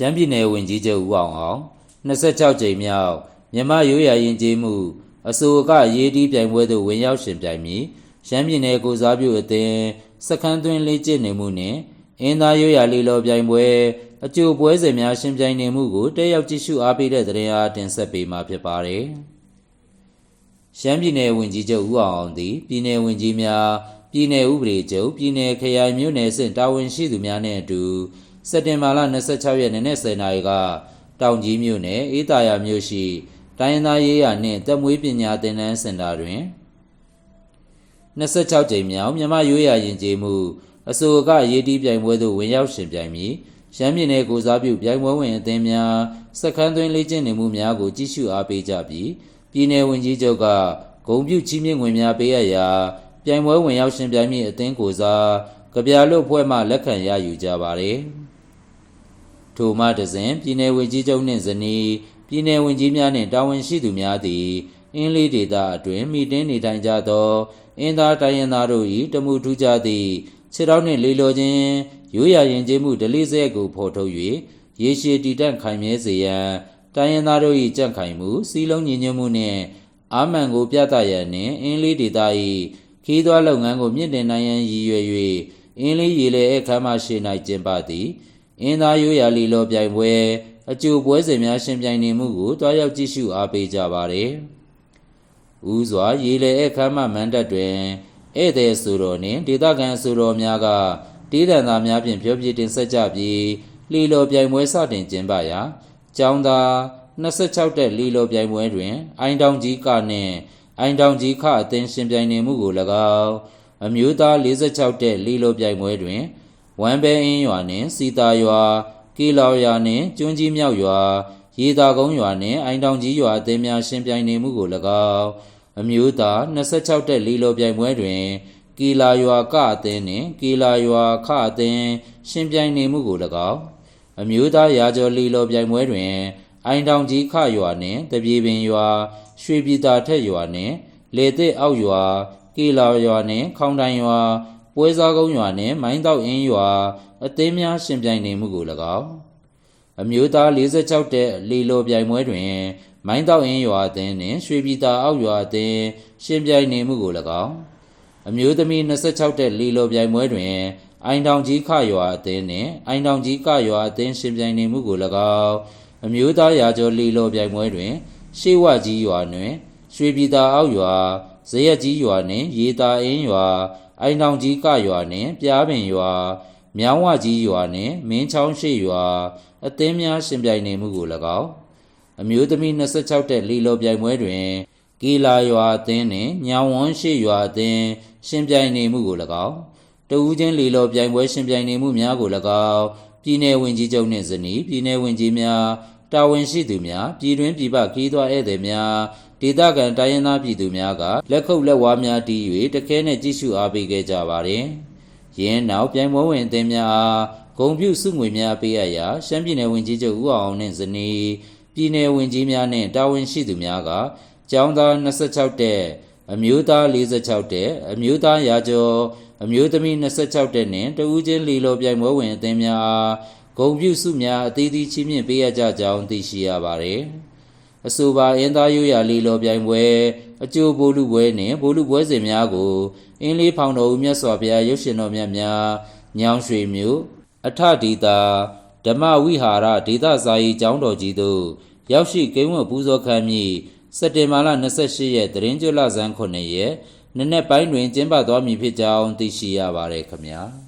ရှမ်းပြည်နယ်ဝင်ကြီးချုပ်ဦးအောင်အောင်26ကြိမ်မြောက်မြန်မာရိုးရာရင်ကျေးမှုအစိုးရရေးတီးပြိုင်ပွဲသို့ဝင်ရောက်ရှင်ပြိုင်ပြီးရှမ်းပြည်နယ်ကိုစားပြုအသင်းစခန်းသွင်းလေးကျင့်နေမှုနှင့်အင်းသားရိုးရာလီလော်ပြိုင်ပွဲအကျိုးပွဲစဉ်များရှင်ပြိုင်နေမှုကိုတက်ရောက်ကြည့်ရှုအားပေးတဲ့သတင်းအားတင်ဆက်ပေးမှာဖြစ်ပါတယ်။ရှမ်းပြည်နယ်ဝင်ကြီးချုပ်ဦးအောင်အောင်သည်ပြည်နယ်ဝင်ကြီးများပြည်နယ်ဥပဒေချုပ်ပြည်နယ်ခရိုင်မြို့နယ်ဆင့်တာဝန်ရှိသူများနှင့်အတူ စက်တင်ဘာလ26ရက်နေ့နက်10:00နာရီကတောင်ကြီးမြို့နယ်အေးသာယာမြို့ရှိတိုင်းရင်းသားရေးရာနှင့်တက်မွေးပညာသင်တန်းစင်တာတွင်26ကြိမ်မြောက်မြန်မာရိုးရာယဉ်ကျေးမှုအစိုးရအရေးတီးပြိုင်ပွဲသို့ဝင်ရောက်ရှင်ပြိုင်ပြီးရှမ်းပြည်နယ်ကိုစားပြုပြိုင်ပွဲဝင်အသင်းများစက္ကန့်သွင်းလေ့ကျင့်နေမှုများကိုကြည့်ရှုအားပေးကြပြီးပြည်내ဝင်ကြီးချုပ်ကဂုံပြုချီးမြှင့်ငွေများပေးအပ်ရာပြိုင်ပွဲဝင်ရောက်ရှင်ပြိုင်မည့်အသင်းကိုစားကဗျာလွတ်ဖွဲ့မှလက်ခံရယူကြပါသည် ထိုမှတစ်စဉ်ပြည်내ဝင်ကြီးချုပ်နှင့်ဇနီးပြည်내ဝင်ကြီးများနှင့်တာဝန်ရှိသူများသည်အင်းလေးဒေသအတွင်းမိတင်းနေထိုင်ကြသောအင်းသားတိုင်းရင်းသားတို့၏တမှုထူးခြားသည့်ခြေထောက်နှင့်လေလောခြင်းရိုးရာယဉ်ကျေးမှုဓလေ့စရိုက်ကိုဖော်ထုတ်၍ရေရှည်တည်တံ့ခိုင်မြဲစေရန်တိုင်းရင်းသားတို့၏ကြံ့ခိုင်မှုစီးလုံးညီညွတ်မှုနှင့်အာမန်ကိုပြသရန်နှင့်အင်းလေးဒေသ၏ခီးသွွားလုပ်ငန်းကိုမြင့်တင်နိုင်ရန်ရည်ရွယ်၍အင်းလေးရေလေအခမ်းမရှိ၌ကျင်းပသည် အင်းသားရိုးရာလီလောပြိုင်ပွဲအကျိုးပွဲစဉ်များရှင်ပြိုင်နေမှုကိုတွားရောက်ကြည့်ရှုအားပေးကြပါသည်။ဦးစွာရေလေအခမ်းမမန္တတွင်ဧည့်သည်ဆိုတော်နှင့်ဒေသခံဆိုတော်များကတေးတန်သားများဖြင့်ပြောပြတင်ဆက်ကြပြီးလီလောပြိုင်ပွဲစတင်ကျင်းပရာကျောင်းသား26တက်လီလောပြိုင်ပွဲတွင် အိုင်တောင်ကြီးကနှင့်အိုင်တောင်ကြီးခအသင်းရှင်ပြိုင်နေမှုကို၎င်းအမျိုးသား46တက်လီလောပြိုင်ပွဲတွင် ဝမ်ဘဲအင်းရွာနှင့်စီတာရွာကီလောင်ရွာနှင့်ကျွန်းကြီးမြောက်ရွာရေတာကုန်းရွာနှင့်အိုင်တောင်ကြီးရွာအသင်းများရှင်ပြိုင်နေမှုကို၎င်းအမျိုးသား26တက်လီလောပြိုင်ပွဲတွင်ကီလာရွာကအသင်းနှင့်ကီလာရွာခအသင်းရှင်ပြိုင်နေမှုကို၎င်းအမျိုးသားရာကျော်လီလောပြိုင်ပွဲတွင်အိုင်တောင်ကြီးခရွာနှင့်တပြေပင်ရွာရွှေပြည်သာထက်ရွာနှင့်လေသစ်အောက်ရွာကီလာရွာနှင့်ခေါင်တိုင်ရွာ ပွဲစားကုန်းရွာနှင့်မိုင်းတောက်အင်းရွာအသင်းများရှင်ပြိုင်နေမှုကို၎င်းအမျိုးသား46တဲ့လီလိုပြိုင်ပွဲတွင် မိုင်းတောက်အင်းရွာအသင်းနှင့်ရွှေပြည်သာအောက်ရွာအသင်းရှင်ပြိုင်နေမှုကို၎င်းအမျိုးသမီး26တဲ့လီလိုပြိုင်ပွဲတွင်အိုင်တောင်ကြီးခရွာအသင်းနှင့်အိုင်တောင်ကြီးကရွာအသင်းရှင်ပြိုင်နေမှုကို၎င်းအမျိုးသားရာကျော်လီလိုပြိုင်ပွဲတွင် ရှေးဝကြီးရွာတွင် ရွှေပြည်သာအောက်ရွာဇရက်ကြီးရွာနှင့်ရေတာအင်းရွာ အိုင်တောင်ကြီးကရွာနှင့် ပြားပင်ရွာမြောင်းဝကြီးရွာနှင့် မင်းချောင်းရှိရွာ အသင်းများရှင်ပြိုင်နေမှုကို၎င်းအမျိုးသမီး26တဲ့လီလိုပြိုင်ပွဲတွင်ကီလာရွာအသင်းနှင့်ညောင်ဝန်းရှိရွာအသင်းရှင်ပြိုင်နေမှုကို၎င်းတဦးချင်းလီလိုပြိုင်ပွဲရှင်ပြိုင်နေမှုများကို၎င်းပြည်내ဝင်ကြီးချုပ်နှင့်ဇနီးပြည်내ဝင်ကြီးများတာဝန်ရှိသူများပြည်တွင်းပြည်ပခီးသွွားဧည့်သည်များ ဒေသခံတိုင်းရင်းသားပြည်သူများကလက်ခုပ်လက်ဝါးများတီး၍တခဲနှင့်ကြည့်ရှုအားပေးခဲ့ကြပါသည်။ယင်းနောက်ပြိုင်ပွဲဝင်အသင်းများအားဂုံပြုစုငွေများပေးအပ်ရာရှမ်းပြည်နယ်ဝင်ကြီးချုပ်ဦးအောင်နှင့်ဇနီးပြည်내ဝင်ကြီးများနှင့်တာဝန်ရှိသူများကကျောင်းသား26တက်အမျိုးသား46တက်အမျိုးသားရာကျော်အမျိုးသမီး26တက်နှင့်တဦးချင်းလီလိုပြိုင်ပွဲဝင်အသင်းများအားဂုံပြုစုများအသီးသီးချင်းမြင့်ပေးရကြကြောင်းသိရှိရပါသည်။ အဆိုပါအင်းသားရိုးရာလီလိုပြိုင်ပွဲအကျိုးဘိုးလူပွဲနှင့်ဘိုးလူပွဲစဉ်များကိုအင်းလေးဖောင်တော်ဦးမြတ်စွာဘုရားရုပ်ရှင်တော်မြတ်များညောင်ရွှေမြို့အထဒီတာဓမ္မဝိဟာရဒေသစာရေးကျောင်းတော်ကြီးသို့ရောက်ရှိကိန်းဝတ်ပူဇော်ခံမည့်စက်တင်ဘာလ28ရက်တရင်ကျွလဇန်း9ရက်နနက်ပိုင်းတွင်ကျင်းပသွားမည်ဖြစ်ကြောင်းသိရှိရပါတယ်ခင်ဗျာ။